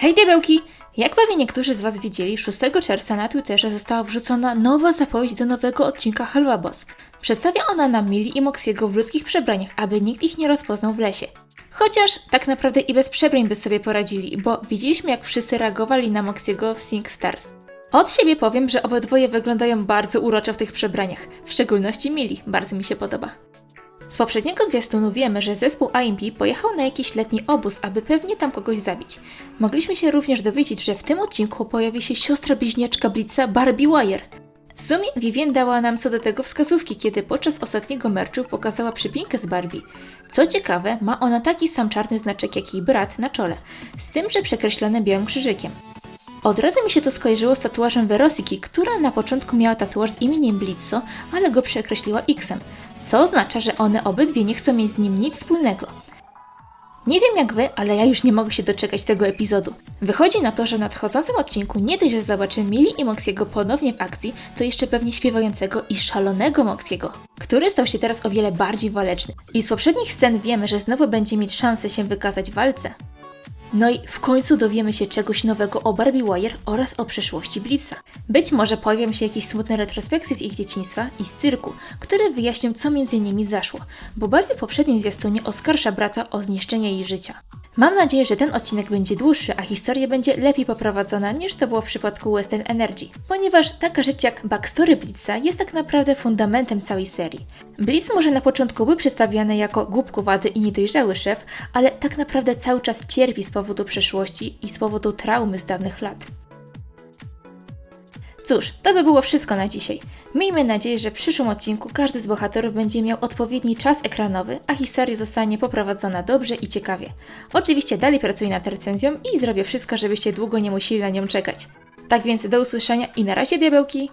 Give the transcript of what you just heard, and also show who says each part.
Speaker 1: Hej diabełki! Jak pewnie niektórzy z Was widzieli, 6 czerwca na Twitterze została wrzucona nowa zapowiedź do nowego odcinka Helva Boss. Przedstawia ona nam Mili i Moxiego w ludzkich przebraniach, aby nikt ich nie rozpoznał w lesie. Chociaż tak naprawdę i bez przebrań by sobie poradzili, bo widzieliśmy jak wszyscy reagowali na Moxiego w Sing Stars. Od siebie powiem, że obydwoje wyglądają bardzo uroczo w tych przebraniach, w szczególności Mili, bardzo mi się podoba. Z poprzedniego zwiastunu wiemy, że zespół IMP pojechał na jakiś letni obóz, aby pewnie tam kogoś zabić. Mogliśmy się również dowiedzieć, że w tym odcinku pojawi się siostra bliźniaczka Blitza Barbie Wire. W sumie Vivien dała nam co do tego wskazówki, kiedy podczas ostatniego merczu pokazała przypinkę z Barbie. Co ciekawe, ma ona taki sam czarny znaczek jak jej brat na czole, z tym, że przekreślony białym krzyżykiem. Od razu mi się to skojarzyło z tatuażem Verosiki, która na początku miała tatuaż z imieniem Blitzo, ale go przekreśliła X-em, co oznacza, że one obydwie nie chcą mieć z nim nic wspólnego. Nie wiem jak wy, ale ja już nie mogę się doczekać tego epizodu. Wychodzi na to, że w nadchodzącym odcinku nie dość, że zobaczymy Mili i Moxiego ponownie w akcji, to jeszcze pewnie śpiewającego i szalonego Moxiego, który stał się teraz o wiele bardziej waleczny. I z poprzednich scen wiemy, że znowu będzie mieć szansę się wykazać w walce. No i w końcu dowiemy się czegoś nowego o Barbie Wire oraz o przeszłości Blitza. Być może pojawią się jakieś smutne retrospekcje z ich dzieciństwa i z cyrku, które wyjaśnią co między nimi zaszło, bo Barbie w poprzednim zwiastunie oskarża brata o zniszczenie jej życia. Mam nadzieję, że ten odcinek będzie dłuższy, a historia będzie lepiej poprowadzona niż to było w przypadku Western Energy, ponieważ taka rzecz jak backstory Blitza jest tak naprawdę fundamentem całej serii. Blitz może na początku był przedstawiany jako głupkowaty i niedojrzały szef, ale tak naprawdę cały czas cierpi z powodu przeszłości i z powodu traumy z dawnych lat. Cóż, to by było wszystko na dzisiaj. Miejmy nadzieję, że w przyszłym odcinku każdy z bohaterów będzie miał odpowiedni czas ekranowy, a historia zostanie poprowadzona dobrze i ciekawie. Oczywiście dalej pracuję nad recenzją i zrobię wszystko, żebyście długo nie musieli na nią czekać. Tak więc do usłyszenia i na razie diabełki!